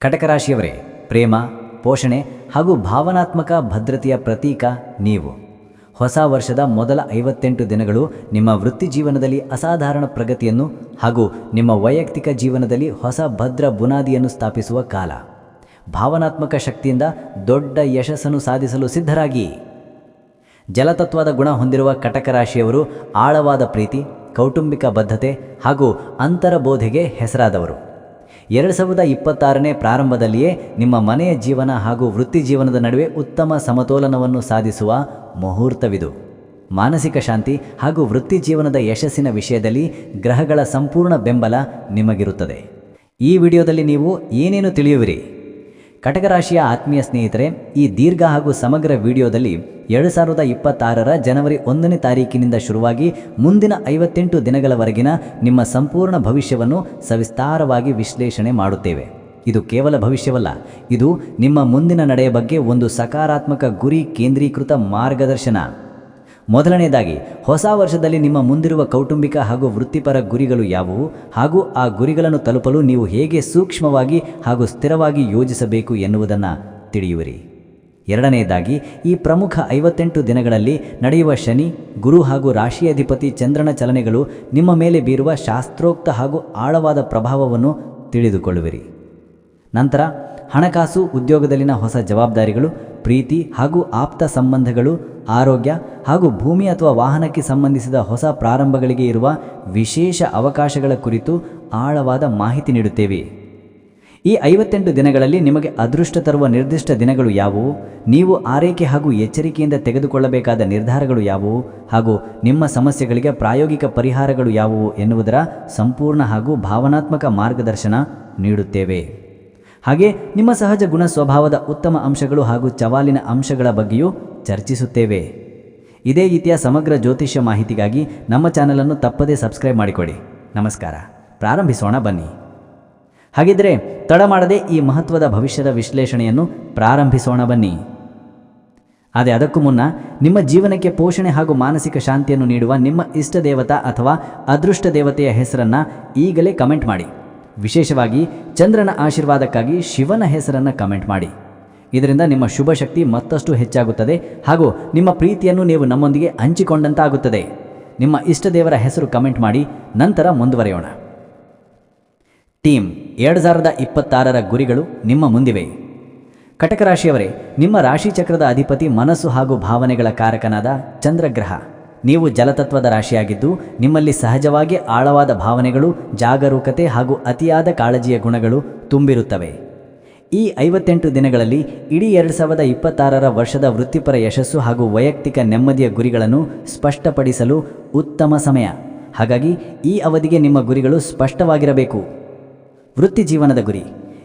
ಕಟಕ ರಾಶಿಯವರೇ ಪ್ರೇಮ, ಪೋಷಣೆ ಹಾಗೂ ಭಾವನಾತ್ಮಕ ಭದ್ರತೆಯ ಪ್ರತೀಕ ನೀವು. ಹೊಸ ವರ್ಷದ ಮೊದಲ ಐವತ್ತೆಂಟು ದಿನಗಳು ನಿಮ್ಮ ವೃತ್ತಿ ಜೀವನದಲ್ಲಿ ಅಸಾಧಾರಣ ಪ್ರಗತಿಯನ್ನು ಹಾಗೂ ನಿಮ್ಮ ವೈಯಕ್ತಿಕ ಜೀವನದಲ್ಲಿ ಹೊಸ ಭದ್ರ ಬುನಾದಿಯನ್ನು ಸ್ಥಾಪಿಸುವ ಕಾಲ. ಭಾವನಾತ್ಮಕ ಶಕ್ತಿಯಿಂದ ದೊಡ್ಡ ಯಶಸ್ಸನ್ನು ಸಾಧಿಸಲು ಸಿದ್ಧರಾಗಿ. ಜಲತತ್ವದ ಗುಣ ಹೊಂದಿರುವ ಕಟಕ ರಾಶಿಯವರು ಆಳವಾದ ಪ್ರೀತಿ, ಕೌಟುಂಬಿಕ ಬದ್ಧತೆ ಹಾಗೂ ಅಂತರಬೋಧೆಗೆ ಹೆಸರಾದವರು. ಎರಡು ಸಾವಿರದ ಇಪ್ಪತ್ತಾರನೇ ಪ್ರಾರಂಭದಲ್ಲಿಯೇ ನಿಮ್ಮ ಮನೆಯ ಜೀವನ ಹಾಗೂ ವೃತ್ತಿ ಜೀವನದ ನಡುವೆ ಉತ್ತಮ ಸಮತೋಲನವನ್ನು ಸಾಧಿಸುವ ಮುಹೂರ್ತವಿದು. ಮಾನಸಿಕ ಶಾಂತಿ ಹಾಗೂ ವೃತ್ತಿ ಜೀವನದ ಯಶಸ್ಸಿನ ವಿಷಯದಲ್ಲಿ ಗ್ರಹಗಳ ಸಂಪೂರ್ಣ ಬೆಂಬಲ ನಿಮಗಿರುತ್ತದೆ. ಈ ವಿಡಿಯೋದಲ್ಲಿ ನೀವು ಏನೇನು ತಿಳಿಯುವಿರಿ? ಕಟಕ ರಾಶಿಯ ಆತ್ಮೀಯ ಸ್ನೇಹಿತರೆ, ಈ ದೀರ್ಘ ಹಾಗೂ ಸಮಗ್ರ ವಿಡಿಯೋದಲ್ಲಿ ಎರಡು ಸಾವಿರದ ಇಪ್ಪತ್ತಾರರ ಜನವರಿ ಒಂದನೇ ತಾರೀಕಿನಿಂದ ಶುರುವಾಗಿ ಮುಂದಿನ ಐವತ್ತೆಂಟು ದಿನಗಳವರೆಗಿನ ನಿಮ್ಮ ಸಂಪೂರ್ಣ ಭವಿಷ್ಯವನ್ನು ಸವಿಸ್ತಾರವಾಗಿ ವಿಶ್ಲೇಷಣೆ ಮಾಡುತ್ತೇವೆ. ಇದು ಕೇವಲ ಭವಿಷ್ಯವಲ್ಲ, ಇದು ನಿಮ್ಮ ಮುಂದಿನ ನಡೆಯ ಬಗ್ಗೆ ಒಂದು ಸಕಾರಾತ್ಮಕ ಗುರಿ ಕೇಂದ್ರೀಕೃತ ಮಾರ್ಗದರ್ಶನ. ಮೊದಲನೇದಾಗಿ, ಹೊಸ ವರ್ಷದಲ್ಲಿ ನಿಮ್ಮ ಮುಂದಿರುವ ಕೌಟುಂಬಿಕ ಹಾಗೂ ವೃತ್ತಿಪರ ಗುರಿಗಳು ಯಾವುವು ಹಾಗೂ ಆ ಗುರಿಗಳನ್ನು ತಲುಪಲು ನೀವು ಹೇಗೆ ಸೂಕ್ಷ್ಮವಾಗಿ ಹಾಗೂ ಸ್ಥಿರವಾಗಿ ಯೋಜಿಸಬೇಕು ಎನ್ನುವುದನ್ನು ತಿಳಿಯುವಿರಿ. ಎರಡನೆಯದಾಗಿ ಈ ಪ್ರಮುಖ ಐವತ್ತೆಂಟು ದಿನಗಳಲ್ಲಿ ನಡೆಯುವ ಶನಿ, ಗುರು ಹಾಗೂ ರಾಶಿಯಾಧಿಪತಿ ಚಂದ್ರನ ಚಲನೆಗಳು ನಿಮ್ಮ ಮೇಲೆ ಬೀರುವ ಶಾಸ್ತ್ರೋಕ್ತ ಹಾಗೂ ಆಳವಾದ ಪ್ರಭಾವವನ್ನು ತಿಳಿದುಕೊಳ್ಳುವಿರಿ. ನಂತರ, ಹಣಕಾಸು ಉದ್ಯೋಗದಲ್ಲಿನ ಹೊಸ ಜವಾಬ್ದಾರಿಗಳು, ಪ್ರೀತಿ ಹಾಗೂ ಆಪ್ತ ಸಂಬಂಧಗಳು, ಆರೋಗ್ಯ ಹಾಗೂ ಭೂಮಿ ಅಥವಾ ವಾಹನಕ್ಕೆ ಸಂಬಂಧಿಸಿದ ಹೊಸ ಪ್ರಾರಂಭಗಳಿಗೆ ಇರುವ ವಿಶೇಷ ಅವಕಾಶಗಳ ಕುರಿತು ಆಳವಾದ ಮಾಹಿತಿ ನೀಡುತ್ತೇವೆ. ಈ ಐವತ್ತೆಂಟು ದಿನಗಳಲ್ಲಿ ನಿಮಗೆ ಅದೃಷ್ಟ ತರುವ ನಿರ್ದಿಷ್ಟ ದಿನಗಳು ಯಾವುವು? ನೀವು ಆರೈಕೆ ಹಾಗೂ ಎಚ್ಚರಿಕೆಯಿಂದ ತೆಗೆದುಕೊಳ್ಳಬೇಕಾದ ನಿರ್ಧಾರಗಳು ಯಾವುವು? ಹಾಗೂ ನಿಮ್ಮ ಸಮಸ್ಯೆಗಳಿಗೆ ಪ್ರಾಯೋಗಿಕ ಪರಿಹಾರಗಳು ಯಾವುವು ಎನ್ನುವುದರ ಸಂಪೂರ್ಣ ಹಾಗೂ ಭಾವನಾತ್ಮಕ ಮಾರ್ಗದರ್ಶನ ನೀಡುತ್ತೇವೆ. ಹಾಗೆ ನಿಮ್ಮ ಸಹಜ ಗುಣ ಸ್ವಭಾವದ ಉತ್ತಮ ಅಂಶಗಳು ಹಾಗೂ ಚವಾಲಿನ ಅಂಶಗಳ ಬಗ್ಗೆಯೂ ಚರ್ಚಿಸುತ್ತೇವೆ. ಇದೇ ರೀತಿಯ ಸಮಗ್ರ ಜ್ಯೋತಿಷ್ಯ ಮಾಹಿತಿಗಾಗಿ ನಮ್ಮ ಚಾನಲನ್ನು ತಪ್ಪದೇ ಸಬ್ಸ್ಕ್ರೈಬ್ ಮಾಡಿಕೊಡಿ. ನಮಸ್ಕಾರ. ಪ್ರಾರಂಭಿಸೋಣ ಬನ್ನಿ. ಹಾಗಿದ್ರೆ ತಡ ಮಾಡದೆ ಈ ಮಹತ್ವದ ಭವಿಷ್ಯದ ವಿಶ್ಲೇಷಣೆಯನ್ನು ಪ್ರಾರಂಭಿಸೋಣ ಬನ್ನಿ. ಆದರೆ ಅದಕ್ಕೂ ಮುನ್ನ ನಿಮ್ಮ ಜೀವನಕ್ಕೆ ಪೋಷಣೆ ಹಾಗೂ ಮಾನಸಿಕ ಶಾಂತಿಯನ್ನು ನೀಡುವ ನಿಮ್ಮ ಇಷ್ಟ ದೇವತಾ ಅಥವಾ ಅದೃಷ್ಟ ದೇವತೆಯ ಹೆಸರನ್ನು ಈಗಲೇ ಕಮೆಂಟ್ ಮಾಡಿ. ವಿಶೇಷವಾಗಿ ಚಂದ್ರನ ಆಶೀರ್ವಾದಕ್ಕಾಗಿ ಶಿವನ ಹೆಸರನ್ನು ಕಮೆಂಟ್ ಮಾಡಿ. ಇದರಿಂದ ನಿಮ್ಮ ಶುಭ ಶಕ್ತಿ ಮತ್ತಷ್ಟು ಹೆಚ್ಚಾಗುತ್ತದೆ ಹಾಗೂ ನಿಮ್ಮ ಪ್ರೀತಿಯನ್ನು ನೀವು ನಮ್ಮೊಂದಿಗೆ ಹಂಚಿಕೊಂಡಂತಾಗುತ್ತದೆ. ನಿಮ್ಮ ಇಷ್ಟ ದೇವರ ಹೆಸರು ಕಮೆಂಟ್ ಮಾಡಿ, ನಂತರ ಮುಂದುವರೆಯೋಣ. ಟೀಮ್, ಎರಡು ಸಾವಿರದ ಇಪ್ಪತ್ತಾರರ ಗುರಿಗಳು ನಿಮ್ಮ ಮುಂದಿವೆ. ಕಟಕ ರಾಶಿಯವರೇ ನಿಮ್ಮ ರಾಶಿ ಚಕ್ರದ ಅಧಿಪತಿ ಮನಸ್ಸು ಹಾಗೂ ಭಾವನೆಗಳ ಕಾರಕನಾದ ಚಂದ್ರಗ್ರಹ. ನೀವು ಜಲತತ್ವದ ರಾಶಿಯಾಗಿದ್ದು, ನಿಮ್ಮಲ್ಲಿ ಸಹಜವಾಗಿ ಆಳವಾದ ಭಾವನೆಗಳು, ಜಾಗರೂಕತೆ ಹಾಗೂ ಅತಿಯಾದ ಕಾಳಜಿಯ ಗುಣಗಳು ತುಂಬಿರುತ್ತವೆ. ಈ ಐವತ್ತೆಂಟು ದಿನಗಳಲ್ಲಿ ಇಡೀ ಎರಡು ಸಾವಿರದ ಇಪ್ಪತ್ತಾರರ ವರ್ಷದ ವೃತ್ತಿಪರ ಯಶಸ್ಸು ಹಾಗೂ ವೈಯಕ್ತಿಕ ನೆಮ್ಮದಿಯ ಗುರಿಗಳನ್ನು ಸ್ಪಷ್ಟಪಡಿಸಲು ಉತ್ತಮ ಸಮಯ. ಹಾಗಾಗಿ ಈ ಅವಧಿಗೆ ನಿಮ್ಮ ಗುರಿಗಳು ಸ್ಪಷ್ಟವಾಗಿರಬೇಕು. ವೃತ್ತಿ ಜೀವನದ ಗುರಿ.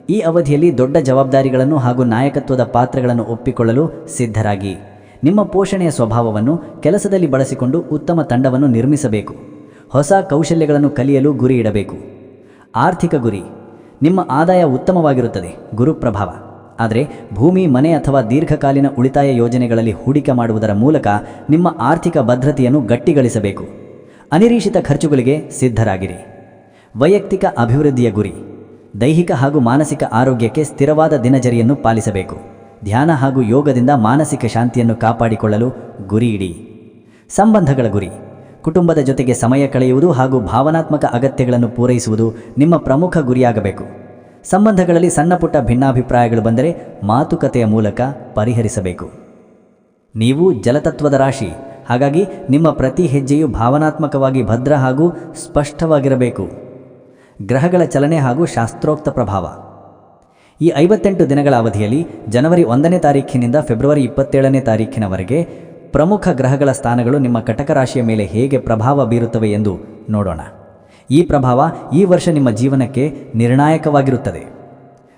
ಈ ಅವಧಿಯಲ್ಲಿ ದೊಡ್ಡ ಜವಾಬ್ದಾರಿಗಳನ್ನು ಹಾಗೂ ನಾಯಕತ್ವದ ಪಾತ್ರಗಳನ್ನು ಒಪ್ಪಿಕೊಳ್ಳಲು ಸಿದ್ಧರಾಗಿ. ನಿಮ್ಮ ಪೋಷಣೆಯ ಸ್ವಭಾವವನ್ನು ಕೆಲಸದಲ್ಲಿ ಬಳಸಿಕೊಂಡು ಉತ್ತಮ ತಂಡವನ್ನು ನಿರ್ಮಿಸಬೇಕು. ಹೊಸ ಕೌಶಲ್ಯಗಳನ್ನು ಕಲಿಯಲು ಗುರಿ ಇಡಬೇಕು. ಆರ್ಥಿಕ ಗುರಿ. ನಿಮ್ಮ ಆದಾಯ ಉತ್ತಮವಾಗಿರುತ್ತದೆ, ಗುರುಪ್ರಭಾವ. ಆದರೆ ಭೂಮಿ, ಮನೆ ಅಥವಾ ದೀರ್ಘಕಾಲೀನ ಉಳಿತಾಯ ಯೋಜನೆಗಳಲ್ಲಿ ಹೂಡಿಕೆ ಮಾಡುವುದರ ಮೂಲಕ ನಿಮ್ಮ ಆರ್ಥಿಕ ಭದ್ರತೆಯನ್ನು ಗಟ್ಟಿಗಳಿಸಬೇಕು. ಅನಿರೀಕ್ಷಿತ ಖರ್ಚುಗಳಿಗೆ ಸಿದ್ಧರಾಗಿರಿ. ವೈಯಕ್ತಿಕ ಅಭಿವೃದ್ಧಿಯ ಗುರಿ. ದೈಹಿಕ ಹಾಗೂ ಮಾನಸಿಕ ಆರೋಗ್ಯಕ್ಕೆ ಸ್ಥಿರವಾದ ದಿನಚರಿಯನ್ನು ಪಾಲಿಸಬೇಕು. ಧ್ಯಾನ ಹಾಗೂ ಯೋಗದಿಂದ ಮಾನಸಿಕ ಶಾಂತಿಯನ್ನು ಕಾಪಾಡಿಕೊಳ್ಳಲು ಗುರಿ ಇಡಿ. ಸಂಬಂಧಗಳ ಗುರಿ. ಕುಟುಂಬದ ಜೊತೆಗೆ ಸಮಯ ಕಳೆಯುವುದು ಹಾಗೂ ಭಾವನಾತ್ಮಕ ಅಗತ್ಯಗಳನ್ನು ಪೂರೈಸುವುದು ನಿಮ್ಮ ಪ್ರಮುಖ ಗುರಿಯಾಗಬೇಕು. ಸಂಬಂಧಗಳಲ್ಲಿ ಸಣ್ಣಪುಟ್ಟ ಭಿನ್ನಾಭಿಪ್ರಾಯಗಳು ಬಂದರೆ ಮಾತುಕತೆಯ ಮೂಲಕ ಪರಿಹರಿಸಬೇಕು. ನೀವು ಜಲತತ್ವದ ರಾಶಿ, ಹಾಗಾಗಿ ನಿಮ್ಮ ಪ್ರತಿ ಹೆಜ್ಜೆಯು ಭಾವನಾತ್ಮಕವಾಗಿ ಭದ್ರ ಹಾಗೂ ಸ್ಪಷ್ಟವಾಗಿರಬೇಕು. ಗ್ರಹಗಳ ಚಲನೆ ಹಾಗೂ ಶಾಸ್ತ್ರೋಕ್ತ ಪ್ರಭಾವ. ಈ ಐವತ್ತೆಂಟು ದಿನಗಳ ಅವಧಿಯಲ್ಲಿ ಜನವರಿ ಒಂದನೇ ತಾರೀಖಿನಿಂದ ಫೆಬ್ರವರಿ ಇಪ್ಪತ್ತೇಳನೇ ತಾರೀಖಿನವರೆಗೆ ಪ್ರಮುಖ ಗ್ರಹಗಳ ಸ್ಥಾನಗಳು ನಿಮ್ಮ ಕಟಕ ರಾಶಿಯ ಮೇಲೆ ಹೇಗೆ ಪ್ರಭಾವ ಬೀರುತ್ತವೆ ಎಂದು ನೋಡೋಣ. ಈ ಪ್ರಭಾವ ಈ ವರ್ಷ ನಿಮ್ಮ ಜೀವನಕ್ಕೆ ನಿರ್ಣಾಯಕವಾಗಿರುತ್ತದೆ.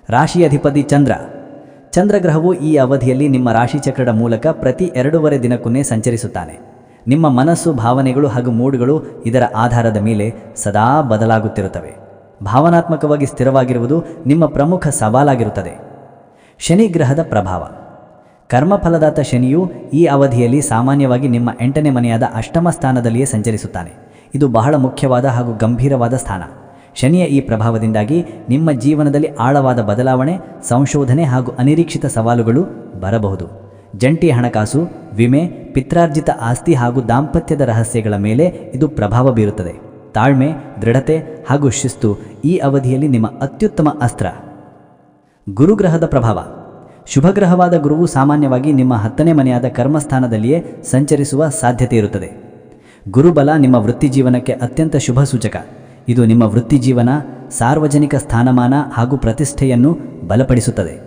ರಾಶಿ ಅಧಿಪತಿ ಚಂದ್ರ. ಚಂದ್ರಗ್ರಹವು ಈ ಅವಧಿಯಲ್ಲಿ ನಿಮ್ಮ ರಾಶಿಚಕ್ರದ ಮೂಲಕ ಪ್ರತಿ ಎರಡೂವರೆ ದಿನಕ್ಕೂ ಸಂಚರಿಸುತ್ತಾನೆ. ನಿಮ್ಮ ಮನಸ್ಸು, ಭಾವನೆಗಳು ಹಾಗೂ ಮೂಡ್ಗಳು ಇದರ ಆಧಾರದ ಮೇಲೆ ಸದಾ ಬದಲಾಗುತ್ತಿರುತ್ತವೆ. ಭಾವನಾತ್ಮಕವಾಗಿ ಸ್ಥಿರವಾಗಿರುವುದು ನಿಮ್ಮ ಪ್ರಮುಖ ಸವಾಲಾಗಿರುತ್ತದೆ. ಶನಿಗ್ರಹದ ಪ್ರಭಾವ. ಕರ್ಮಫಲದಾತ ಶನಿಯು ಈ ಅವಧಿಯಲ್ಲಿ ಸಾಮಾನ್ಯವಾಗಿ ನಿಮ್ಮ ಎಂಟನೇ ಮನೆಯಾದ ಅಷ್ಟಮ ಸ್ಥಾನದಲ್ಲಿಯೇ ಸಂಚರಿಸುತ್ತಾನೆ. ಇದು ಬಹಳ ಮುಖ್ಯವಾದ ಹಾಗೂ ಗಂಭೀರವಾದ ಸ್ಥಾನ. ಶನಿಯ ಈ ಪ್ರಭಾವದಿಂದಾಗಿ ನಿಮ್ಮ ಜೀವನದಲ್ಲಿ ಆಳವಾದ ಬದಲಾವಣೆ, ಸಂಶೋಧನೆ ಹಾಗೂ ಅನಿರೀಕ್ಷಿತ ಸವಾಲುಗಳು ಬರಬಹುದು. ಜಂಟಿ ಹಣಕಾಸು, ವಿಮೆ, ಪಿತ್ರಾರ್ಜಿತ ಆಸ್ತಿ ಹಾಗೂ ದಾಂಪತ್ಯದ ರಹಸ್ಯಗಳ ಮೇಲೆ ಇದು ಪ್ರಭಾವ ಬೀರುತ್ತದೆ. ತಾಳ್ಮೆ, ದೃಢತೆ ಹಾಗೂ ಶಿಸ್ತು ಈ ಅವಧಿಯಲ್ಲಿ ನಿಮ್ಮ ಅತ್ಯುತ್ತಮ ಅಸ್ತ್ರ. ಗುರುಗ್ರಹದ ಪ್ರಭಾವ. ಶುಭಗ್ರಹವಾದ ಗುರುವು ಸಾಮಾನ್ಯವಾಗಿ ನಿಮ್ಮ ಹತ್ತನೇ ಮನೆಯಾದ ಕರ್ಮಸ್ಥಾನದಲ್ಲಿಯೇ ಸಂಚರಿಸುವ ಸಾಧ್ಯತೆ ಇರುತ್ತದೆ. ಗುರುಬಲ ನಿಮ್ಮ ವೃತ್ತಿ ಜೀವನಕ್ಕೆ ಅತ್ಯಂತ ಶುಭ ಸೂಚಕ. ಇದು ನಿಮ್ಮ ವೃತ್ತಿ ಜೀವನ, ಸಾರ್ವಜನಿಕ ಸ್ಥಾನಮಾನ ಹಾಗೂ ಪ್ರತಿಷ್ಠೆಯನ್ನು ಬಲಪಡಿಸುತ್ತದೆ.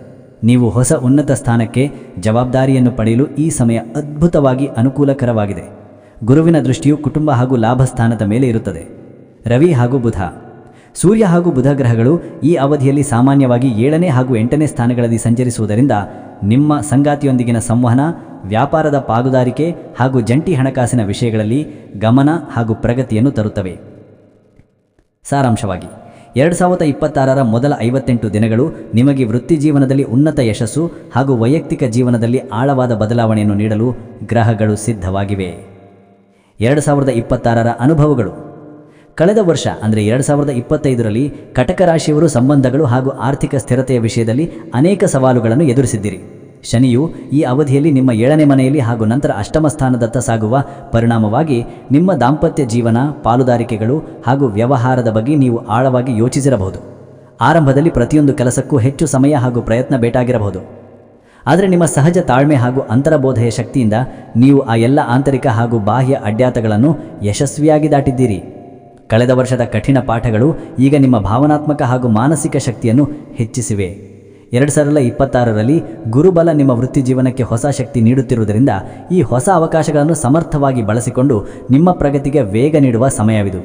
ನೀವು ಹೊಸ ಉನ್ನತ ಸ್ಥಾನಕ್ಕೆ ಜವಾಬ್ದಾರಿಯನ್ನು ಪಡೆಯಲು ಈ ಸಮಯ ಅದ್ಭುತವಾಗಿ ಅನುಕೂಲಕರವಾಗಿದೆ. ಗುರುವಿನ ದೃಷ್ಟಿಯು ಕುಟುಂಬ ಹಾಗೂ ಲಾಭ ಸ್ಥಾನದ ಮೇಲೆ ಇರುತ್ತದೆ. ರವಿ ಹಾಗೂ ಬುಧ. ಸೂರ್ಯ ಹಾಗೂ ಬುಧ ಗ್ರಹಗಳು ಈ ಅವಧಿಯಲ್ಲಿ ಸಾಮಾನ್ಯವಾಗಿ ಏಳನೇ ಹಾಗೂ ಎಂಟನೇ ಸ್ಥಾನಗಳಲ್ಲಿ ಸಂಚರಿಸುವುದರಿಂದ ನಿಮ್ಮ ಸಂಗಾತಿಯೊಂದಿಗಿನ ಸಂವಹನ, ವ್ಯಾಪಾರದ ಪಾಲುದಾರಿಕೆ ಹಾಗೂ ಜಂಟಿ ಹಣಕಾಸಿನ ವಿಷಯಗಳಲ್ಲಿ ಗಮನ ಹಾಗೂ ಪ್ರಗತಿಯನ್ನು ತರುತ್ತವೆ. ಸಾರಾಂಶವಾಗಿ, ಎರಡು ಸಾವಿರದ ಇಪ್ಪತ್ತಾರರ ಮೊದಲ ಐವತ್ತೆಂಟು ದಿನಗಳು ನಿಮಗೆ ವೃತ್ತಿ ಜೀವನದಲ್ಲಿ ಉನ್ನತ ಯಶಸ್ಸು ಹಾಗೂ ವೈಯಕ್ತಿಕ ಜೀವನದಲ್ಲಿ ಆಳವಾದ ಬದಲಾವಣೆಯನ್ನು ನೀಡಲು ಗ್ರಹಗಳು ಸಿದ್ಧವಾಗಿವೆ. ಎರಡು ಸಾವಿರದ ಇಪ್ಪತ್ತಾರರ ಅನುಭವಗಳು. ಕಳೆದ ವರ್ಷ, ಅಂದರೆ ಎರಡು ಸಾವಿರದ ಇಪ್ಪತ್ತೈದರಲ್ಲಿ ಕಟಕ ರಾಶಿಯವರು ಸಂಬಂಧಗಳು ಹಾಗೂ ಆರ್ಥಿಕ ಸ್ಥಿರತೆಯ ವಿಷಯದಲ್ಲಿ ಅನೇಕ ಸವಾಲುಗಳನ್ನು ಎದುರಿಸಿದ್ದಿರಿ. ಶನಿಯು ಈ ಅವಧಿಯಲ್ಲಿ ನಿಮ್ಮ ಏಳನೇ ಮನೆಯಲ್ಲಿ ಹಾಗೂ ನಂತರ ಅಷ್ಟಮ ಸ್ಥಾನದತ್ತ ಸಾಗುವ ಪರಿಣಾಮವಾಗಿ ನಿಮ್ಮ ದಾಂಪತ್ಯ ಜೀವನ, ಪಾಲುದಾರಿಕೆಗಳು ಹಾಗೂ ವ್ಯವಹಾರದ ಬಗ್ಗೆ ನೀವು ಆಳವಾಗಿ ಯೋಚಿಸಿರಬಹುದು. ಆರಂಭದಲ್ಲಿ ಪ್ರತಿಯೊಂದು ಕೆಲಸಕ್ಕೂ ಹೆಚ್ಚು ಸಮಯ ಹಾಗೂ ಪ್ರಯತ್ನ ಬೇಕಾಗಿರಬಹುದು ಆದರೆ ನಿಮ್ಮ ಸಹಜ ತಾಳ್ಮೆ ಹಾಗೂ ಅಂತರಬೋಧೆಯ ಶಕ್ತಿಯಿಂದ ನೀವು ಆ ಎಲ್ಲ ಆಂತರಿಕ ಹಾಗೂ ಬಾಹ್ಯ ಅಡ್ಯಾತಗಳನ್ನು ಯಶಸ್ವಿಯಾಗಿ ದಾಟಿದ್ದೀರಿ. ಕಳೆದ ವರ್ಷದ ಕಠಿಣ ಪಾಠಗಳು ಈಗ ನಿಮ್ಮ ಭಾವನಾತ್ಮಕ ಹಾಗೂ ಮಾನಸಿಕ ಶಕ್ತಿಯನ್ನು ಹೆಚ್ಚಿಸಿವೆ. ಎರಡು ಸಾವಿರದ ಇಪ್ಪತ್ತಾರರಲ್ಲಿ ಗುರುಬಲ ನಿಮ್ಮ ವೃತ್ತಿ ಜೀವನಕ್ಕೆ ಹೊಸ ಶಕ್ತಿ ನೀಡುತ್ತಿರುವುದರಿಂದ ಈ ಹೊಸ ಅವಕಾಶಗಳನ್ನು ಸಮರ್ಥವಾಗಿ ಬಳಸಿಕೊಂಡು ನಿಮ್ಮ ಪ್ರಗತಿಗೆ ವೇಗ ನೀಡುವ ಸಮಯವಿದು.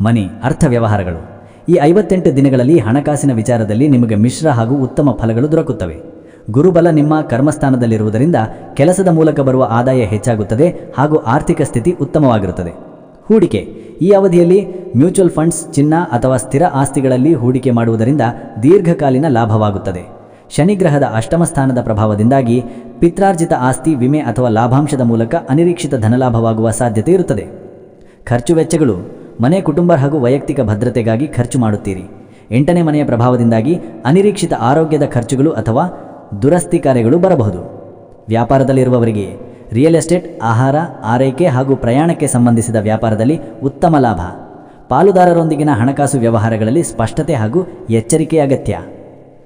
ಮನಿ, ಅರ್ಥ ವ್ಯವಹಾರಗಳು. ಈ ಐವತ್ತೆಂಟು ದಿನಗಳಲ್ಲಿ ಹಣಕಾಸಿನ ವಿಚಾರದಲ್ಲಿ ನಿಮಗೆ ಮಿಶ್ರ ಹಾಗೂ ಉತ್ತಮ ಫಲಗಳು ದೊರಕುತ್ತವೆ. ಗುರುಬಲ ನಿಮ್ಮ ಕರ್ಮಸ್ಥಾನದಲ್ಲಿರುವುದರಿಂದ ಕೆಲಸದ ಮೂಲಕ ಬರುವ ಆದಾಯ ಹೆಚ್ಚಾಗುತ್ತದೆ ಹಾಗೂ ಆರ್ಥಿಕ ಸ್ಥಿತಿ ಉತ್ತಮವಾಗಿರುತ್ತದೆ. ಹೂಡಿಕೆ. ಈ ಅವಧಿಯಲ್ಲಿ ಮ್ಯೂಚುವಲ್ ಫಂಡ್ಸ್ ಚಿನ್ನ ಅಥವಾ ಸ್ಥಿರ ಆಸ್ತಿಗಳಲ್ಲಿ ಹೂಡಿಕೆ ಮಾಡುವುದರಿಂದ ದೀರ್ಘಕಾಲೀನ ಲಾಭವಾಗುತ್ತದೆ. ಶನಿಗ್ರಹದ ಅಷ್ಟಮ ಸ್ಥಾನದ ಪ್ರಭಾವದಿಂದಾಗಿ ಪಿತ್ರಾರ್ಜಿತ ಆಸ್ತಿ ವಿಮೆ ಅಥವಾ ಲಾಭಾಂಶದ ಮೂಲಕ ಅನಿರೀಕ್ಷಿತ ಧನಲಾಭವಾಗುವ ಸಾಧ್ಯತೆ ಇರುತ್ತದೆ. ಖರ್ಚು ವೆಚ್ಚಗಳು, ಮನೆ, ಕುಟುಂಬ ಹಾಗೂ ವೈಯಕ್ತಿಕ ಭದ್ರತೆಗಾಗಿ ಖರ್ಚು ಮಾಡುತ್ತೀರಿ. ಎಂಟನೇ ಮನೆಯ ಪ್ರಭಾವದಿಂದಾಗಿ ಅನಿರೀಕ್ಷಿತ ಆರೋಗ್ಯದ ಖರ್ಚುಗಳು ಅಥವಾ ದುರಸ್ತಿ ಕಾರ್ಯಗಳು ಬರಬಹುದು. ವ್ಯಾಪಾರದಲ್ಲಿರುವವರಿಗೆ ರಿಯಲ್ ಎಸ್ಟೇಟ್, ಆಹಾರ, ಆರೈಕೆ ಹಾಗೂ ಪ್ರಯಾಣಕ್ಕೆ ಸಂಬಂಧಿಸಿದ ವ್ಯಾಪಾರದಲ್ಲಿ ಉತ್ತಮ ಲಾಭ. ಪಾಲುದಾರರೊಂದಿಗಿನ ಹಣಕಾಸು ವ್ಯವಹಾರಗಳಲ್ಲಿ ಸ್ಪಷ್ಟತೆ ಹಾಗೂ ಎಚ್ಚರಿಕೆ ಅಗತ್ಯ.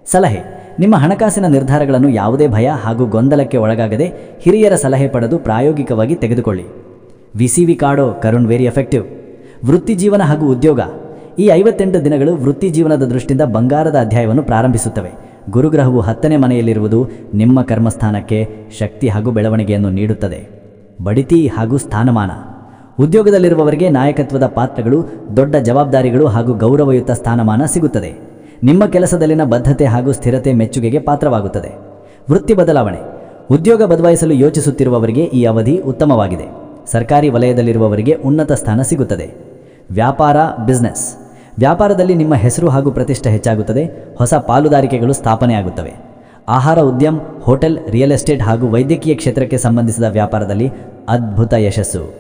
ಸಲಹೆ. ನಿಮ್ಮ ಹಣಕಾಸಿನ ನಿರ್ಧಾರಗಳನ್ನು ಯಾವುದೇ ಭಯ ಹಾಗೂ ಗೊಂದಲಕ್ಕೆ ಒಳಗಾಗದೆ ಹಿರಿಯರ ಸಲಹೆ ಪಡೆದು ಪ್ರಾಯೋಗಿಕವಾಗಿ ತೆಗೆದುಕೊಳ್ಳಿ. ವಿಸಿವಿ ಕಾಡೋ ಕರುಣ್ ವೆರಿ ಎಫೆಕ್ಟಿವ್. ವೃತ್ತಿ ಜೀವನ ಹಾಗೂ ಉದ್ಯೋಗ. ಈ ಐವತ್ತೆಂಟು ದಿನಗಳು ವೃತ್ತಿ ಜೀವನದ ದೃಷ್ಟಿಯಿಂದ ಬಂಗಾರದ ಅಧ್ಯಾಯವನ್ನು ಪ್ರಾರಂಭಿಸುತ್ತವೆ. ಗುರುಗ್ರಹವು ಹತ್ತನೇ ಮನೆಯಲ್ಲಿರುವುದು ನಿಮ್ಮ ಕರ್ಮಸ್ಥಾನಕ್ಕೆ ಶಕ್ತಿ ಹಾಗೂ ಬೆಳವಣಿಗೆಯನ್ನು ನೀಡುತ್ತದೆ. ಬಡಿತಿ ಹಾಗೂ ಸ್ಥಾನಮಾನ. ಉದ್ಯೋಗದಲ್ಲಿರುವವರಿಗೆ ನಾಯಕತ್ವದ ಪಾತ್ರಗಳು, ದೊಡ್ಡ ಜವಾಬ್ದಾರಿಗಳು ಹಾಗೂ ಗೌರವಯುತ ಸ್ಥಾನಮಾನ ಸಿಗುತ್ತದೆ. ನಿಮ್ಮ ಕೆಲಸದಲ್ಲಿನ ಬದ್ಧತೆ ಹಾಗೂ ಸ್ಥಿರತೆ ಮೆಚ್ಚುಗೆಗೆ ಪಾತ್ರವಾಗುತ್ತದೆ. ವೃತ್ತಿ ಬದಲಾವಣೆ. ಉದ್ಯೋಗ ಬದಲಾಯಿಸಲು ಯೋಚಿಸುತ್ತಿರುವವರಿಗೆ ಈ ಅವಧಿ ಉತ್ತಮವಾಗಿದೆ. ಸರ್ಕಾರಿ ವಲಯದಲ್ಲಿರುವವರಿಗೆ ಉನ್ನತ ಸ್ಥಾನ ಸಿಗುತ್ತದೆ. ವ್ಯಾಪಾರ, ಬಿಸ್ನೆಸ್. ವ್ಯಾಪಾರದಲ್ಲಿ ನಿಮ್ಮ ಹೆಸರು ಹಾಗೂ ಪ್ರತಿಷ್ಠೆ ಹೆಚ್ಚಾಗುತ್ತದೆ, ಹೊಸ ಪಾಲುದಾರಿಕೆಗಳು ಸ್ಥಾಪನೆಯಾಗುತ್ತವೆ. ಆಹಾರ ಉದ್ಯಮ, ಹೋಟೆಲ್, ರಿಯಲ್ ಎಸ್ಟೇಟ್ ಹಾಗೂ ವೈದ್ಯಕೀಯ ಕ್ಷೇತ್ರಕ್ಕೆ ಸಂಬಂಧಿಸಿದ ವ್ಯಾಪಾರದಲ್ಲಿ ಅದ್ಭುತ ಯಶಸ್ಸು.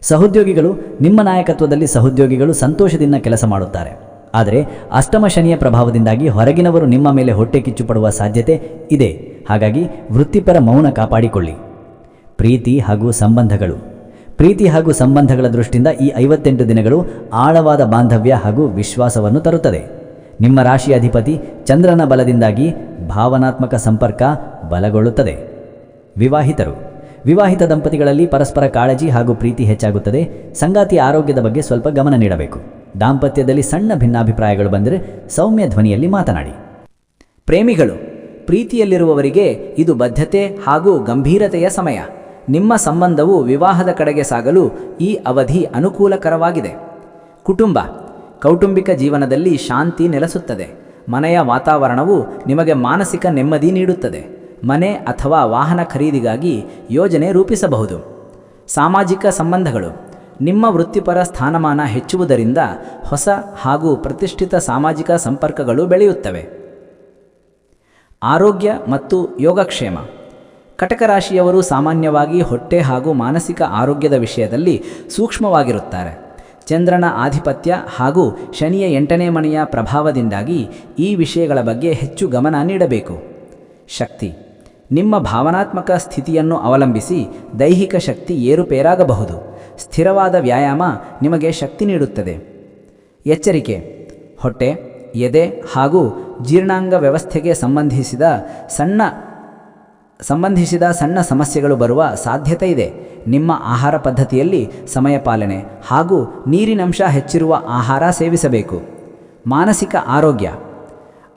ಸಹೋದ್ಯೋಗಿಗಳು, ನಿಮ್ಮ ನಾಯಕತ್ವದಲ್ಲಿ ಸಹೋದ್ಯೋಗಿಗಳು ಸಂತೋಷದಿಂದ ಕೆಲಸ ಮಾಡುತ್ತಾರೆ. ಆದರೆ ಅಷ್ಟಮ ಶನಿಯ ಪ್ರಭಾವದಿಂದಾಗಿ ಹೊರಗಿನವರು ನಿಮ್ಮ ಮೇಲೆ ಹೊಟ್ಟೆ ಕಿಚ್ಚು ಪಡುವ ಸಾಧ್ಯತೆ ಇದೆ. ಹಾಗಾಗಿ ವೃತ್ತಿಪರ ಮೌನ ಕಾಪಾಡಿಕೊಳ್ಳಿ. ಪ್ರೀತಿ ಹಾಗೂ ಸಂಬಂಧಗಳು. ಪ್ರೀತಿ ಹಾಗೂ ಸಂಬಂಧಗಳ ದೃಷ್ಟಿಯಿಂದ ಈ ಐವತ್ತೆಂಟು ದಿನಗಳು ಆಳವಾದ ಬಾಂಧವ್ಯ ಹಾಗೂ ವಿಶ್ವಾಸವನ್ನು ತರುತ್ತದೆ. ನಿಮ್ಮ ರಾಶಿ ಅಧಿಪತಿ ಚಂದ್ರನ ಬಲದಿಂದಾಗಿ ಭಾವನಾತ್ಮಕ ಸಂಪರ್ಕ ಬಲಗೊಳ್ಳುತ್ತದೆ. ವಿವಾಹಿತರು. ವಿವಾಹಿತ ದಂಪತಿಗಳಲ್ಲಿ ಪರಸ್ಪರ ಕಾಳಜಿ ಹಾಗೂ ಪ್ರೀತಿ ಹೆಚ್ಚಾಗುತ್ತದೆ. ಸಂಗಾತಿ ಆರೋಗ್ಯದ ಬಗ್ಗೆ ಸ್ವಲ್ಪ ಗಮನ ನೀಡಬೇಕು. ದಾಂಪತ್ಯದಲ್ಲಿ ಸಣ್ಣ ಭಿನ್ನಾಭಿಪ್ರಾಯಗಳು ಬಂದರೆ ಸೌಮ್ಯ ಧ್ವನಿಯಲ್ಲಿ ಮಾತನಾಡಿ. ಪ್ರೇಮಿಗಳು. ಪ್ರೀತಿಯಲ್ಲಿರುವವರಿಗೆ ಇದು ಬದ್ಧತೆ ಹಾಗೂ ಗಂಭೀರತೆಯ ಸಮಯ. ನಿಮ್ಮ ಸಂಬಂಧವು ವಿವಾಹದ ಕಡೆಗೆ ಸಾಗಲು ಈ ಅವಧಿ ಅನುಕೂಲಕರವಾಗಿದೆ. ಕುಟುಂಬ, ಕೌಟುಂಬಿಕ ಜೀವನದಲ್ಲಿ ಶಾಂತಿ ನೆಲೆಸುತ್ತದೆ. ಮನೆಯ ವಾತಾವರಣವು ನಿಮಗೆ ಮಾನಸಿಕ ನೆಮ್ಮದಿ ನೀಡುತ್ತದೆ. ಮನೆ ಅಥವಾ ವಾಹನ ಖರೀದಿಗಾಗಿ ಯೋಜನೆ ರೂಪಿಸಬಹುದು. ಸಾಮಾಜಿಕ ಸಂಬಂಧಗಳು, ನಿಮ್ಮ ವೃತ್ತಿಪರ ಸ್ಥಾನಮಾನ ಹೆಚ್ಚುವುದರಿಂದ ಹೊಸ ಹಾಗೂ ಪ್ರತಿಷ್ಠಿತ ಸಾಮಾಜಿಕ ಸಂಪರ್ಕಗಳು ಬೆಳೆಯುತ್ತವೆ. ಆರೋಗ್ಯ ಮತ್ತು ಯೋಗಕ್ಷೇಮ. ಕಟಕ ರಾಶಿಯವರು ಸಾಮಾನ್ಯವಾಗಿ ಹೊಟ್ಟೆ ಹಾಗೂ ಮಾನಸಿಕ ಆರೋಗ್ಯದ ವಿಷಯದಲ್ಲಿ ಸೂಕ್ಷ್ಮವಾಗಿರುತ್ತಾರೆ. ಚಂದ್ರನ ಆಧಿಪತ್ಯ ಹಾಗೂ ಶನಿಯ ಎಂಟನೇ ಮನೆಯ ಪ್ರಭಾವದಿಂದಾಗಿ ಈ ವಿಷಯಗಳ ಬಗ್ಗೆ ಹೆಚ್ಚು ಗಮನ ನೀಡಬೇಕು. ಶಕ್ತಿ. ನಿಮ್ಮ ಭಾವನಾತ್ಮಕ ಸ್ಥಿತಿಯನ್ನು ಅವಲಂಬಿಸಿ ದೈಹಿಕ ಶಕ್ತಿ ಏರುಪೇರಾಗಬಹುದು. ಸ್ಥಿರವಾದ ವ್ಯಾಯಾಮ ನಿಮಗೆ ಶಕ್ತಿ ನೀಡುತ್ತದೆ. ಎಚ್ಚರಿಕೆ. ಹೊಟ್ಟೆ, ಎದೆ ಹಾಗೂ ಜೀರ್ಣಾಂಗ ವ್ಯವಸ್ಥೆಗೆ ಸಂಬಂಧಿಸಿದ ಸಣ್ಣ ಸಂಬಂಧಿಸಿದ ಸಣ್ಣ ಸಮಸ್ಯೆಗಳು ಬರುವ ಸಾಧ್ಯತೆ ಇದೆ. ನಿಮ್ಮ ಆಹಾರ ಪದ್ಧತಿಯಲ್ಲಿ ಸಮಯ ಪಾಲನೆ ಹಾಗೂ ನೀರಿನಂಶ ಹೆಚ್ಚಿರುವ ಆಹಾರ ಸೇವಿಸಬೇಕು. ಮಾನಸಿಕ ಆರೋಗ್ಯ.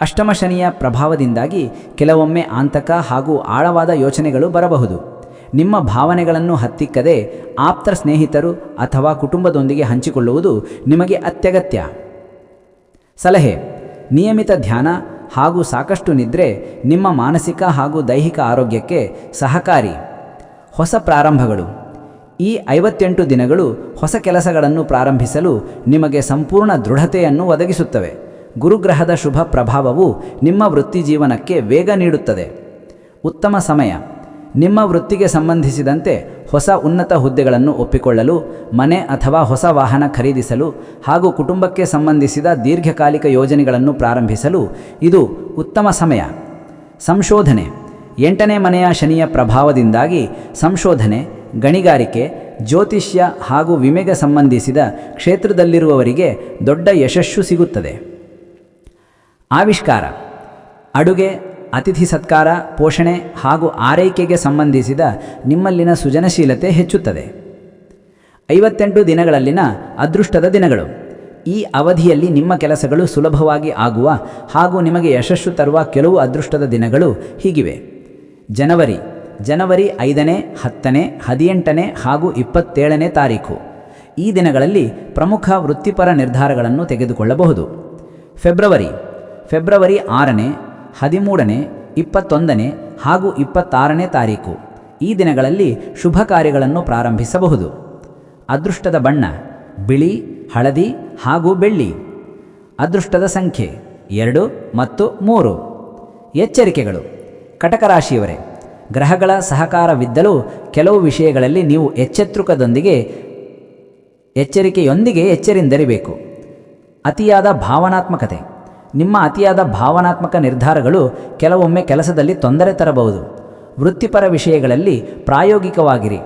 ಅಷ್ಟಮ ಶನಿಯ ಪ್ರಭಾವದಿಂದಾಗಿ ಕೆಲವೊಮ್ಮೆ ಆಂತಕ ಹಾಗೂ ಆಳವಾದ ಯೋಚನೆಗಳು ಬರಬಹುದು. ನಿಮ್ಮ ಭಾವನೆಗಳನ್ನು ಹತ್ತಿಕ್ಕದೆ ಆಪ್ತ ಸ್ನೇಹಿತರು ಅಥವಾ ಕುಟುಂಬದೊಂದಿಗೆ ಹಂಚಿಕೊಳ್ಳುವುದು ನಿಮಗೆ ಅತ್ಯಗತ್ಯ. ಸಲಹೆ. ನಿಯಮಿತ ಧ್ಯಾನ ಹಾಗೂ ಸಾಕಷ್ಟು ನಿದ್ರೆ ನಿಮ್ಮ ಮಾನಸಿಕ ಹಾಗೂ ದೈಹಿಕ ಆರೋಗ್ಯಕ್ಕೆ ಸಹಕಾರಿ. ಹೊಸ ಪ್ರಾರಂಭಗಳು. ಈ ಐವತ್ತೆಂಟು ದಿನಗಳು ಹೊಸ ಕೆಲಸಗಳನ್ನು ಪ್ರಾರಂಭಿಸಲು ನಿಮಗೆ ಸಂಪೂರ್ಣ ದೃಢತೆಯನ್ನು ಒದಗಿಸುತ್ತವೆ. ಗುರುಗ್ರಹದ ಶುಭ ಪ್ರಭಾವವು ನಿಮ್ಮ ವೃತ್ತಿಜೀವನಕ್ಕೆ ವೇಗ ನೀಡುತ್ತದೆ. ಉತ್ತಮ ಸಮಯ. ನಿಮ್ಮ ವೃತ್ತಿಗೆ ಸಂಬಂಧಿಸಿದಂತೆ ಹೊಸ ಉನ್ನತ ಹುದ್ದೆಗಳನ್ನು ಒಪ್ಪಿಕೊಳ್ಳಲು, ಮನೆ ಅಥವಾ ಹೊಸ ವಾಹನ ಖರೀದಿಸಲು ಹಾಗೂ ಕುಟುಂಬಕ್ಕೆ ಸಂಬಂಧಿಸಿದ ದೀರ್ಘಕಾಲಿಕ ಯೋಜನೆಗಳನ್ನು ಪ್ರಾರಂಭಿಸಲು ಇದು ಉತ್ತಮ ಸಮಯ. ಸಂಶೋಧನೆ. ಎಂಟನೇ ಮನೆಯ ಶನಿಯ ಪ್ರಭಾವದಿಂದಾಗಿ ಸಂಶೋಧನೆ, ಗಣಿಗಾರಿಕೆ, ಜ್ಯೋತಿಷ್ಯ ಹಾಗೂ ವಿಮೆಗೆ ಸಂಬಂಧಿಸಿದ ಕ್ಷೇತ್ರದಲ್ಲಿರುವವರಿಗೆ ದೊಡ್ಡ ಯಶಸ್ಸು ಸಿಗುತ್ತದೆ. ಆವಿಷ್ಕಾರ. ಅಡುಗೆ ಅತಿಥಿ ಸತ್ಕಾರ, ಪೋಷಣೆ ಹಾಗೂ ಆರೈಕೆಗೆ ಸಂಬಂಧಿಸಿದ ನಿಮ್ಮಲ್ಲಿನ ಸೃಜನಶೀಲತೆ ಹೆಚ್ಚುತ್ತದೆ. ಐವತ್ತೆಂಟು ದಿನಗಳಲ್ಲಿನ ಅದೃಷ್ಟದ ದಿನಗಳು. ಈ ಅವಧಿಯಲ್ಲಿ ನಿಮ್ಮ ಕೆಲಸಗಳು ಸುಲಭವಾಗಿ ಆಗುವ ಹಾಗೂ ನಿಮಗೆ ಯಶಸ್ಸು ತರುವ ಕೆಲವು ಅದೃಷ್ಟದ ದಿನಗಳು ಹೀಗಿವೆ. ಜನವರಿ. ಜನವರಿ ಐದನೇ, ಹತ್ತನೇ, ಹದಿನೆಂಟನೇ ಹಾಗೂ ಇಪ್ಪತ್ತೇಳನೇ ತಾರೀಕು. ಈ ದಿನಗಳಲ್ಲಿ ಪ್ರಮುಖ ವೃತ್ತಿಪರ ನಿರ್ಧಾರಗಳನ್ನು ತೆಗೆದುಕೊಳ್ಳಬಹುದು. ಫೆಬ್ರವರಿ. ಫೆಬ್ರವರಿ ಆರನೇ ಹದಿಮೂರನೇ, ಇಪ್ಪತ್ತೊಂದನೇ ಹಾಗೂ ಇಪ್ಪತ್ತಾರನೇ ತಾರೀಕು. ಈ ದಿನಗಳಲ್ಲಿ ಶುಭ ಕಾರ್ಯಗಳನ್ನು ಪ್ರಾರಂಭಿಸಬಹುದು. ಅದೃಷ್ಟದ ಬಣ್ಣ, ಬಿಳಿ, ಹಳದಿ ಹಾಗೂ ಬೆಳ್ಳಿ. ಅದೃಷ್ಟದ ಸಂಖ್ಯೆ, ಎರಡು ಮತ್ತು ಮೂರು. ಎಚ್ಚರಿಕೆಗಳು. ಕಟಕ ರಾಶಿಯವರೇ ಗ್ರಹಗಳ ಸಹಕಾರವಿದ್ದಲೂ ಕೆಲವು ವಿಷಯಗಳಲ್ಲಿ ನೀವು ಎಚ್ಚೆತ್ತುಕದೊಂದಿಗೆ, ಎಚ್ಚರಿಕೆಯೊಂದಿಗೆ ಎಚ್ಚರಿಂದರಿಬೇಕು. ಅತಿಯಾದ ಭಾವನಾತ್ಮಕತೆ. ನಿಮ್ಮ ಅತಿಯಾದ ಭಾವನಾತ್ಮಕ ನಿರ್ಧಾರಗಳು ಕೆಲವೊಮ್ಮೆ ಕೆಲಸದಲ್ಲಿ ತೊಂದರೆ ತರಬಹುದು. ವೃತ್ತಿಪರ ವಿಷಯಗಳಲ್ಲಿ ಪ್ರಾಯೋಗಿಕವಾಗಿರಿ.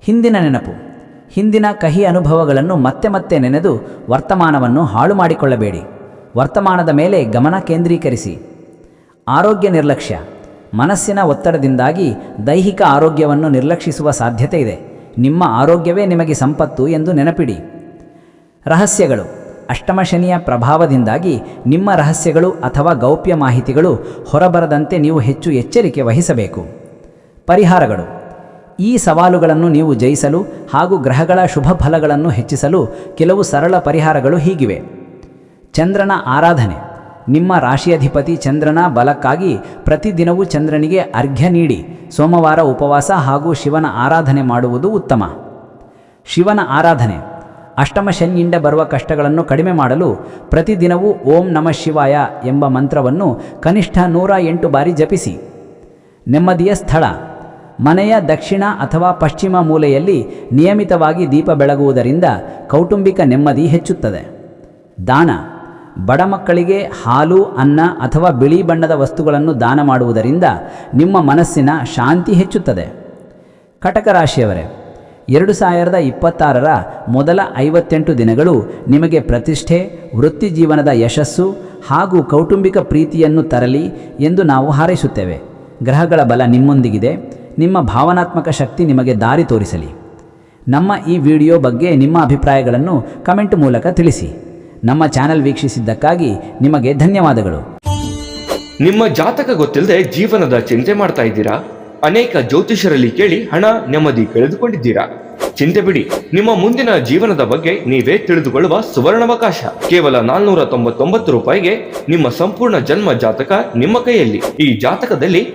ಹಿಂದಿನ ನೆನಪು. ಹಿಂದಿನ ಕಹಿ ಅನುಭವಗಳನ್ನು ಮತ್ತೆ ಮತ್ತೆ ನೆನೆದು ವರ್ತಮಾನವನ್ನು ಹಾಳು ಮಾಡಿಕೊಳ್ಳಬೇಡಿ. ವರ್ತಮಾನದ ಮೇಲೆ ಗಮನ ಕೇಂದ್ರೀಕರಿಸಿ. ಆರೋಗ್ಯ ನಿರ್ಲಕ್ಷ್ಯ. ಮನಸ್ಸಿನ ಒತ್ತಡದಿಂದಾಗಿ ದೈಹಿಕ ಆರೋಗ್ಯವನ್ನು ನಿರ್ಲಕ್ಷಿಸುವ ಸಾಧ್ಯತೆ ಇದೆ. ನಿಮ್ಮ ಆರೋಗ್ಯವೇ ನಿಮಗೆ ಸಂಪತ್ತು ಎಂದು ನೆನಪಿಡಿ. ರಹಸ್ಯಗಳು. ಅಷ್ಟಮ ಶನಿಯ ಪ್ರಭಾವದಿಂದಾಗಿ ನಿಮ್ಮ ರಹಸ್ಯಗಳು ಅಥವಾ ಗೌಪ್ಯ ಮಾಹಿತಿಗಳು ಹೊರಬರದಂತೆ ನೀವು ಹೆಚ್ಚು ಎಚ್ಚರಿಕೆ ವಹಿಸಬೇಕು. ಪರಿಹಾರಗಳು. ಈ ಸವಾಲುಗಳನ್ನು ನೀವು ಜಯಿಸಲು ಹಾಗೂ ಗ್ರಹಗಳ ಶುಭ ಫಲಗಳನ್ನು ಹೆಚ್ಚಿಸಲು ಕೆಲವು ಸರಳ ಪರಿಹಾರಗಳು ಹೀಗಿವೆ. ಚಂದ್ರನ ಆರಾಧನೆ. ನಿಮ್ಮ ರಾಶಿಯಧಿಪತಿ ಚಂದ್ರನ ಬಲಕ್ಕಾಗಿ ಪ್ರತಿದಿನವೂ ಚಂದ್ರನಿಗೆ ಅರ್ಘ್ಯ ನೀಡಿ, ಸೋಮವಾರ ಉಪವಾಸ ಹಾಗೂ ಶಿವನ ಆರಾಧನೆ ಮಾಡುವುದು ಉತ್ತಮ. ಶಿವನ ಆರಾಧನೆ. ಅಷ್ಟಮ ಶನಿಯಿಂದ ಬರುವ ಕಷ್ಟಗಳನ್ನು ಕಡಿಮೆ ಮಾಡಲು ಪ್ರತಿದಿನವೂ ಓಂ ನಮ ಶಿವಾಯ ಎಂಬ ಮಂತ್ರವನ್ನು ಕನಿಷ್ಠ ನೂರ ಎಂಟು ಬಾರಿ ಜಪಿಸಿ. ನೆಮ್ಮದಿಯ ಸ್ಥಳ. ಮನೆಯ ದಕ್ಷಿಣ ಅಥವಾ ಪಶ್ಚಿಮ ಮೂಲೆಯಲ್ಲಿ ನಿಯಮಿತವಾಗಿ ದೀಪ ಬೆಳಗುವುದರಿಂದ ಕೌಟುಂಬಿಕ ನೆಮ್ಮದಿ ಹೆಚ್ಚುತ್ತದೆ. ದಾನ. ಬಡ ಮಕ್ಕಳಿಗೆ ಹಾಲು, ಅನ್ನ ಅಥವಾ ಬಿಳಿ ಬಣ್ಣದ ವಸ್ತುಗಳನ್ನು ದಾನ ಮಾಡುವುದರಿಂದ ನಿಮ್ಮ ಮನಸ್ಸಿನ ಶಾಂತಿ ಹೆಚ್ಚುತ್ತದೆ. ಕಟಕ ರಾಶಿಯವರೇ ಎರಡು ಸಾವಿರದ ಇಪ್ಪತ್ತಾರರ ಮೊದಲ ಐವತ್ತೆಂಟು ದಿನಗಳು ನಿಮಗೆ ಪ್ರತಿಷ್ಠೆ, ವೃತ್ತಿ ಜೀವನದ ಯಶಸ್ಸು ಹಾಗೂ ಕೌಟುಂಬಿಕ ಪ್ರೀತಿಯನ್ನು ತರಲಿ ಎಂದು ನಾವು ಹಾರೈಸುತ್ತೇವೆ. ಗ್ರಹಗಳ ಬಲ ನಿಮ್ಮೊಂದಿಗಿದೆ. ನಿಮ್ಮ ಭಾವನಾತ್ಮಕ ಶಕ್ತಿ ನಿಮಗೆ ದಾರಿ ತೋರಿಸಲಿ. ನಮ್ಮ ಈ ವಿಡಿಯೋ ಬಗ್ಗೆ ನಿಮ್ಮ ಅಭಿಪ್ರಾಯಗಳನ್ನು ಕಮೆಂಟ್ ಮೂಲಕ ತಿಳಿಸಿ. ನಮ್ಮ ಚಾನೆಲ್ ವೀಕ್ಷಿಸಿದ್ದಕ್ಕಾಗಿ ನಿಮಗೆ ಧನ್ಯವಾದಗಳು. ನಿಮ್ಮ ಜಾತಕ ಗೊತ್ತಿಲ್ಲದೆ ಜೀವನದ ಚಿಂತೆ ಮಾಡ್ತಾ ಇದ್ದೀರಾ? ಅನೇಕ ಜ್ಯೋತಿಷರಲ್ಲಿ ಕೇಳಿ ಹಣ, ನೆಮ್ಮದಿ ಕಳೆದುಕೊಂಡಿದ್ದೀರಾ? ಚಿಂತೆ ಬಿಡಿ. ನಿಮ್ಮ ಮುಂದಿನ ಜೀವನದ ಬಗ್ಗೆ ನೀವೇ ತಿಳಿದುಕೊಳ್ಳುವ ಸುವರ್ಣಾವಕಾಶ. ಕೇವಲ ನಾಲ್ನೂರ ತೊಂಬತ್ತೊಂಬತ್ತು ರೂಪಾಯಿಗೆ ನಿಮ್ಮ ಸಂಪೂರ್ಣ ಜನ್ಮ ಜಾತಕ ನಿಮ್ಮ ಕೈಯಲ್ಲಿ. ಈ ಜಾತಕದಲ್ಲಿ